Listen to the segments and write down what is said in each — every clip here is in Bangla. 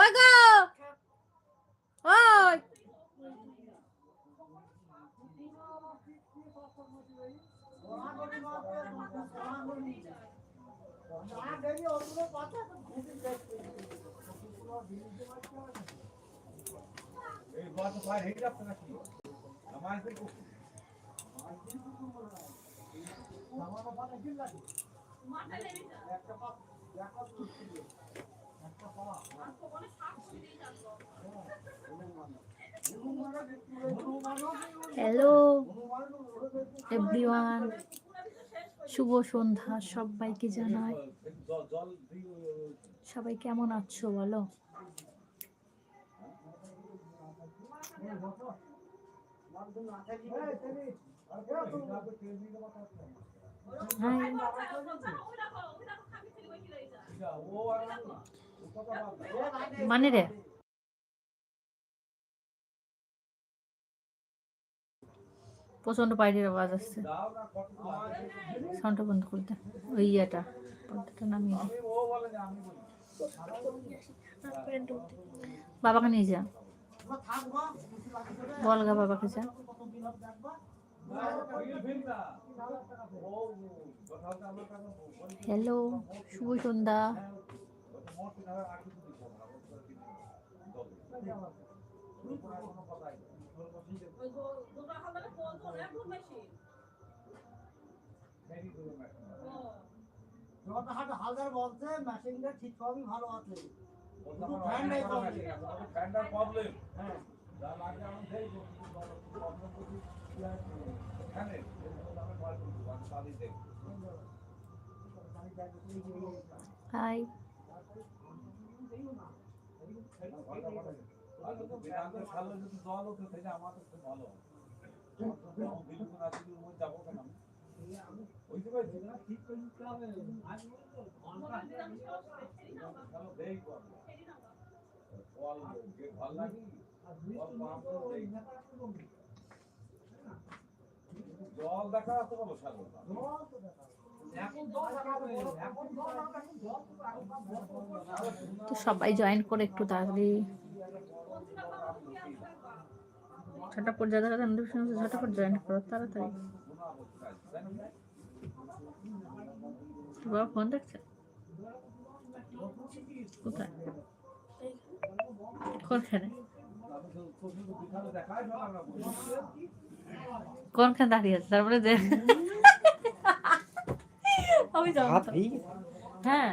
কই গো ওই এই বাস বাইরে হেঁটে যাচ্ছে নাকি আমার এসে হ্যালো এভরিওয়ান শুভ সন্ধ্যা সবাইকে জানাই। সবাই কেমন আছো বলো? বল মানে রে? প্রচণ্ড বাইরের আওয়াজ আসছে। সাউন্ডটা বন্ধ করে দে। ওই ইয়েটা। পর্দাটা নামিয়ে বাবাকে নিয়ে যা। বল গা বাবাকে যা। হ্যালো শুভ সন্ধ্যা। হালদার বলছে মেশিনটা ঠিক সবই ভালো আছে। প্রবলেম হ্যাঁ। যা লাগে আমি দেই প্রবলেম করছি এখানে আমি বার করব আমি সাদি দেই হাই আর যদি বেদান্ত সালে যদি জল আছে দেখা তো বলো সাগর এখন জল এখন জল এখন জল তো সবাই জয়েন করে একটু তাড়াতাড়ি। ঝটাপট যারা যারা আমাদের সঙ্গে ঝটাপট জয়েন করো তাড়াতাড়ি। বাবা ফোন দেখছে? কোথায়? কোনখানে? কোনখানে দাঁড়িয়ে আছে? তারপরে যে আমি হ্যাঁ।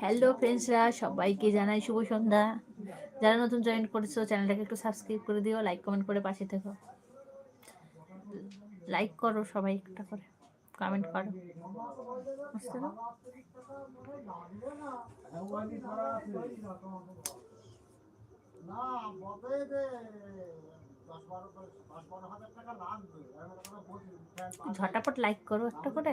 হ্যালো ফ্রেন্ডসরা সবাইকে জানাই শুভ সন্ধ্যা। যারা নতুন জয়েন করেছ চ্যানেলটাকে একটু সাবস্ক্রাইব করে দিও লাইক কমেন্ট করে পাশে থেকো। লাইক করো সবাই একটা করে কমেন্ট করো। ঝটাপট লাইক করো একটা করে।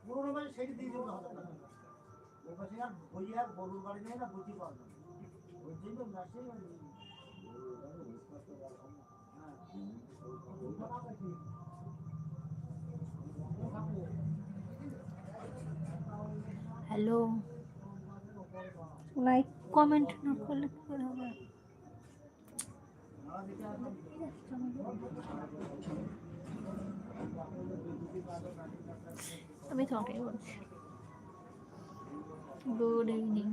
পুরোনো বাড়ি সেটি দিয়ে দিতে হবে ওই পাশে আর বই আর গরুর বাড়ি নেই না বুঝি। ওই জন্য হ্যালো লাইক কমেন্ট না করলে কি করে হবে আমি তোমাকে বলছি। গুড ইভিনিং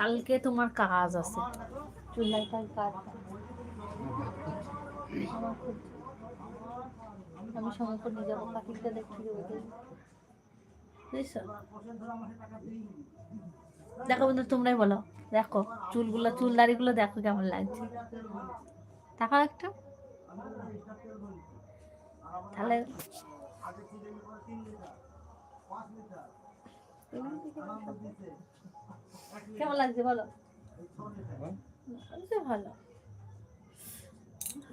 কালকে তোমার কাজ আছে। চুলাই কাজ আমার আমি সময় করে নিয়ে যাব কাকিটা দেখতে যাব বুঝছ? দেখো বন্ধু, তোমরাই বলো। দেখো, চুলগুলো, চুল দাড়িগুলো দেখো কেমন লাগছে। দেখাও একটু। তাহলে কেমন লাগছে বলো? ভালো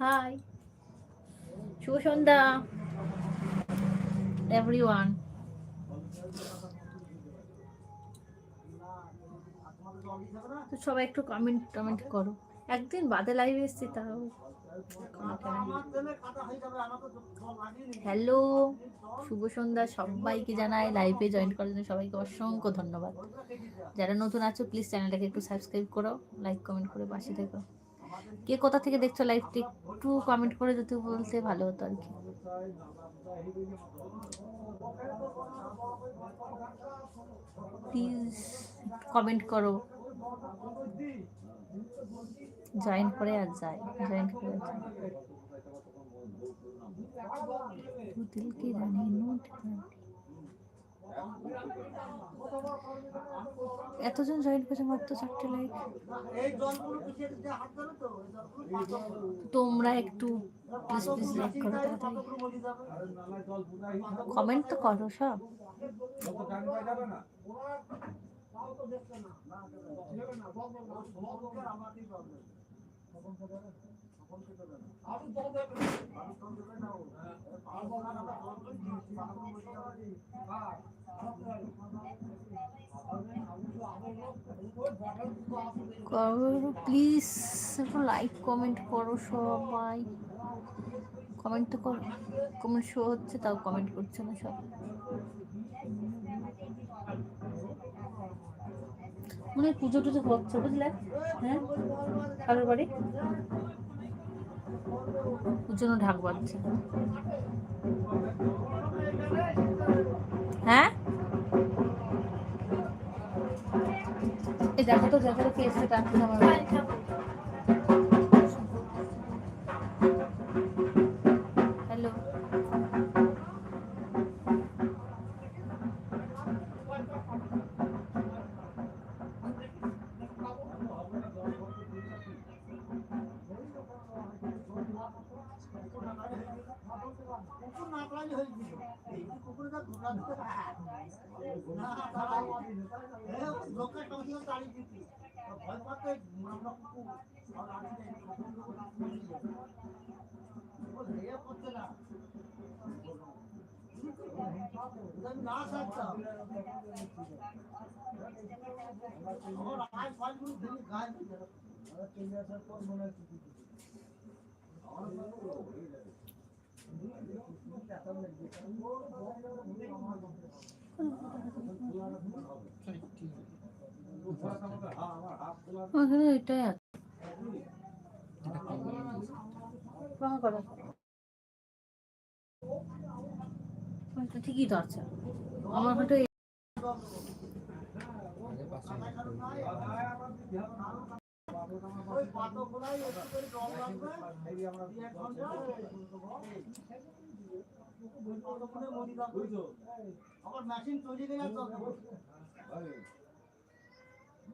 হাই শুভ সন্ধ্যা। এভরি ওয়ান তো সবাই একটু কমেন্ট টমেন্ট করো। একদিন বাদে লাইভে এসছি তাও। হয়ে হ্যালো শুভ সন্ধ্যা সবাইকে জানাই। লাইভে জয়েন করার জন্য সবাইকে অসংখ্য ধন্যবাদ। যারা নতুন আছো প্লিজ চ্যানেলটাকে একটু সাবস্ক্রাইব করো লাইক কমেন্ট করে পাশে থেকো। কে কোথা থেকে দেখছ লাইভটি একটু কমেন্ট করে যদি বলতে ভালো হতো আর কি। প্লিজ কমেন্ট করো। জয়েন করে আর যায় জয়েন করে আর যায় तू दिल की रानी নোট এতজন জয়েন করেছে মাত্র চারটে লাইক এই জলগুলো পিছিয়ে দিতে হাত ধরে তো এই জলগুলো পাথর তোমরা একটু প্লিজ প্লিজ লাইক করো তাড়াতাড়ি পাথরগুলো মরে যাবে নালায় জল ফুটাই কমেন্ট তো করো সব কত টাইম পাই যাবে না প্লিজ একটু লাইক কমেন্ট করো সবাই। কমেন্ট তো করো কমেন্ট শো হচ্ছে, তাও কমেন্ট করছে না সব। মনে পুজো টুজো হচ্ছে, বুঝলে? হ্যাঁ? কারোর বাড়ি? জন্য ঢাক বাজছে। হ্যাঁ? এই দেখো তো, দেখো কে এসছে টানছে আর আগে নেই কুকুর হেয়া আমার আয় ফালগুলো ফেলে গায়ে দিয়ে দিলাম। হ্যাঁ আমার হাত খোলা ওখানে এটাই আছে ঠিকই তো আছে। আমার মেশিন তৈরি করে আর জল দেবো। মেশিনটা তো সারা ব্যবস্থা ওটার নাম দিয়েছি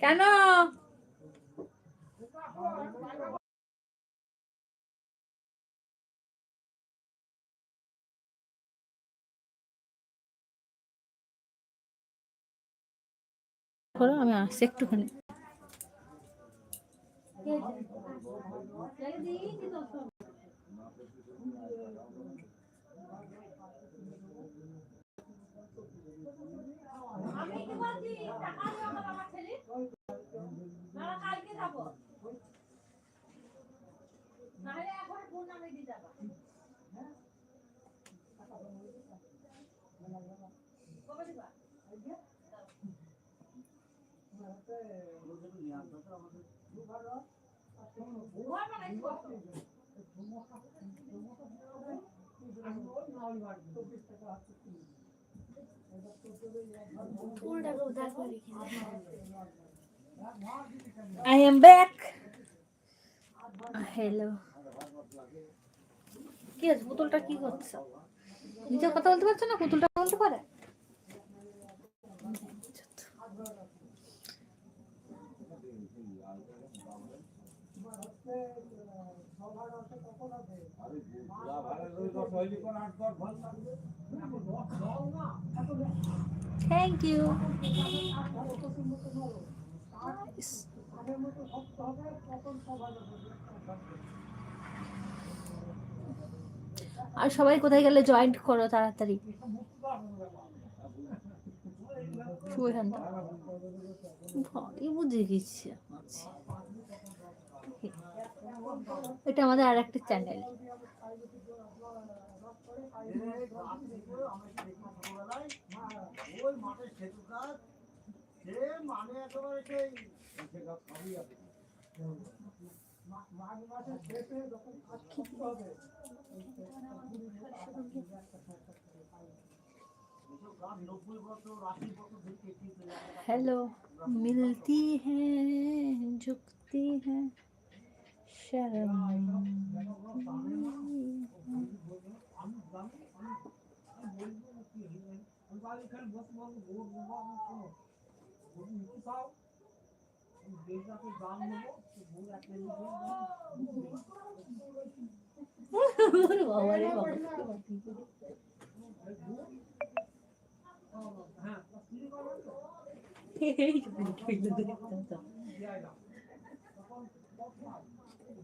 কেন? করো আমি আসছি একটুখানি। I am back. হ্যালো কি আছে পুতুলটা কি করছে? নিজে কথা বলতে পারছ না? পুতুলটা বলতে পারে যা ভালো করে দশ হইলি কোন আট দশ ভালো লাগবে থ্যাংক ইউ আর সবাই কোথায় গেলে জয়েন্ট করো তাড়াতাড়ি? শুভ বুঝে গেছি। এটা আমাদের আর একটা চ্যানেল ওই মাঠের সেতু কাজ সে মানে একেবারে সেই মা- মাঘ মাসের শেষে যখন কাজ করতে হবে এসব গাছ নব্বই বছর আশি বছর ধরে কেটে চলে আসে। हेलो मिलती है झुकती है शर्म 이렇게 보니까 있는데 진짜.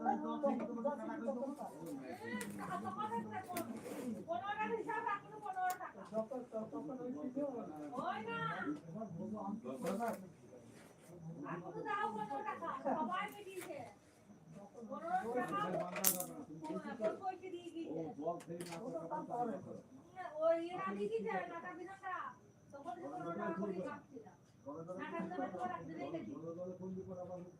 আমি শোনো ভোট নিতে চাও আমি দেশটাকে দাম নেব তো ভোট একটা নিতে বাবা রে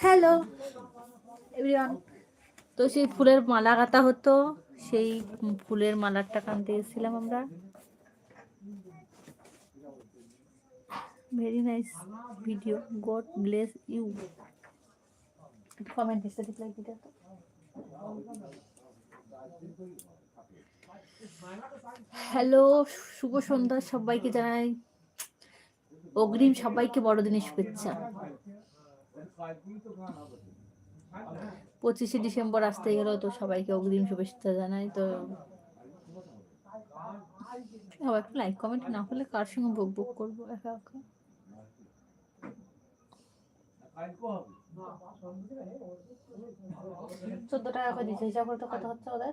হ্যালো এভরিওয়ান তো সেই ফুলের মালা গাঁথা হতো, সেই ফুলের মালার টাকা আনতে গেছিলাম আমরা very nice video God bless you comment এসে রিপ্লাই দিতে তো হ্যালো শুভ সন্ধ্যা সবাইকে জানাই। অগ্রিম সবাইকে বড়দিনের শুভেচ্ছা। পঁচিশে ডিসেম্বর আসতে গেল, তো সবাইকে অগ্রিম শুভেচ্ছা জানাই, তো আবার একটু লাইক কমেন্ট না হলে কার সঙ্গে বক বক করব একা একা? চোদ্দ টাকা করে দিচ্ছে হিসাব করতে কত হচ্ছে ওদের।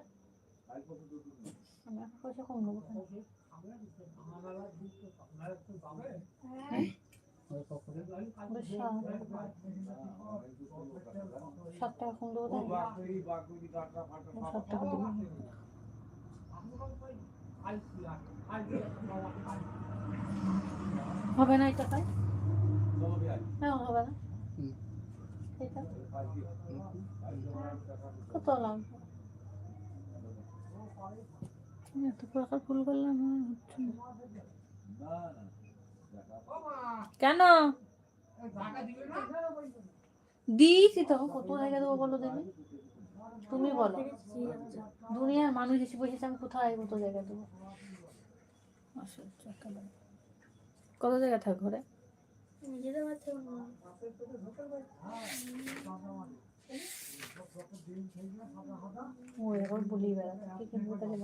পয়সা কম নেব সাত- টাকা কম দেবো সাত টাকা দেবো হবে না এটা? তাই হ্যাঁ হবে না। কত লাগবে এত প্রকার ফুল করলাম হ্যাঁ, হচ্ছে কেন? দিয়েছি তো কত জায়গা দেবো বলো দেবে তুমি বলো। দুনিয়ার মানুষ এসে বসেছে আমি কোথায় কত জায়গা দেবো? কত জায়গা থাক ঘরে? ও এখন বলি বেড়াতে কি কিনবো তাহলে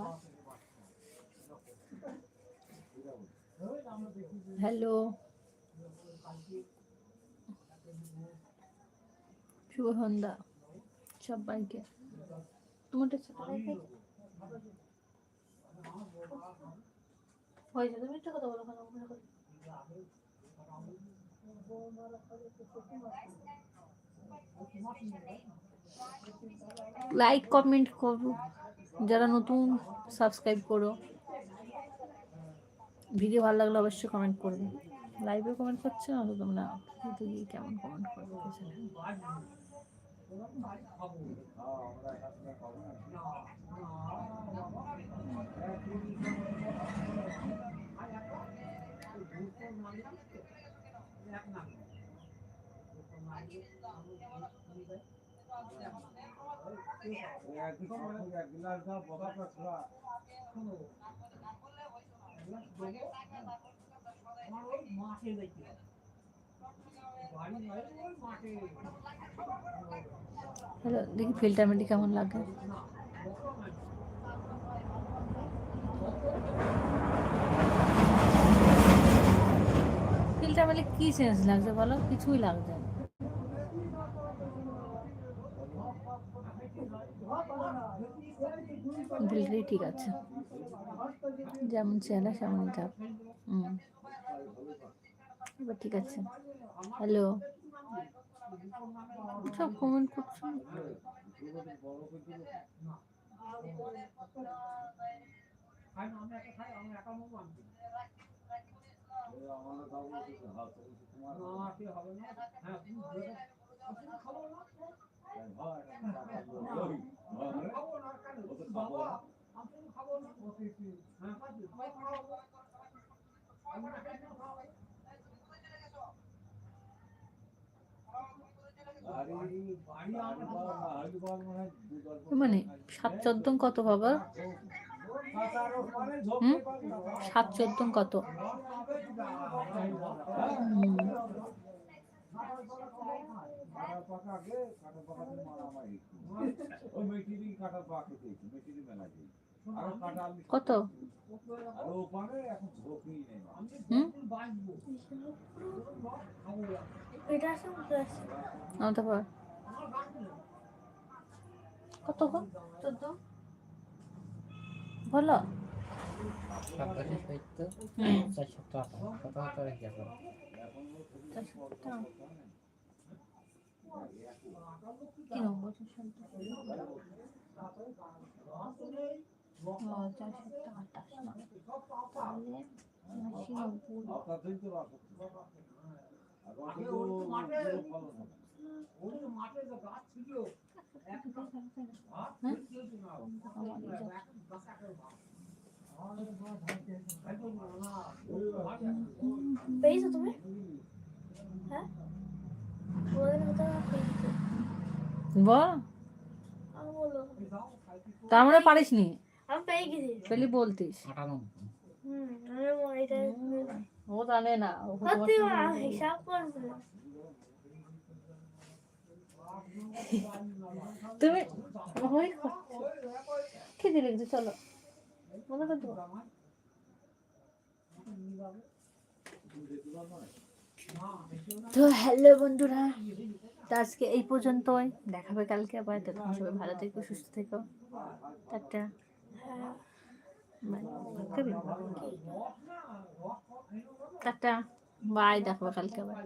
হ্যালো। শুভ সন্ধ্যা সবাইকে। তোমারটা ছোট হয়েছে? একটা কথা? লাইক কমেন্ট করো। যারা নতুন সাবস্ক্রাইব করো। ভিডিও ভালো লাগলে অবশ্যই কমেন্ট করবে। লাইভে কমেন্ট করছে না তো তোমরা ভিডিওতে গিয়ে কেমন কমেন্ট করবে এক বসাটা খোলা আমার ওই মাঠে হ্যালো, দেখি ফিল্টার মেটি কেমন লাগে? ফিল্টার মেলে কি সেন্স লাগছে বলো? কিছুই লাগছে না। ফিল্টারই ঠিক আছে। যেমন চেহারা, সেমনই থাক হুম। এবার ঠিক আছে। হ্যালো। সব কমেন্ট করছ হবে না মানে সাত চোদ্দম কত বাবা? হুম? সাত চোদ্দম কত হুম কাটা পাকা আগে পাকাতে মারামারি ওই মেটিরি পাকা মেটিরি মেলা কত? কত গো? চোদ্দ? বলো। চারশো টাকা কি নম্বর পেয়েছ তুমি? হ্যাঁ? বল। তার মানে পারিস নি? আমি পেলি বলতিস। ও জানে না তুমি খেতে লিখছি চলো। মনে করে দেবো তো হ্যালো বন্ধুরা, তো আজকে এই পর্যন্তই। দেখাবে কালকে আবার। ততক্ষণ সবাই ভালো থেকো, সুস্থ থেকো। কবি টাটা। বাই দেখাবো কালকে আবার।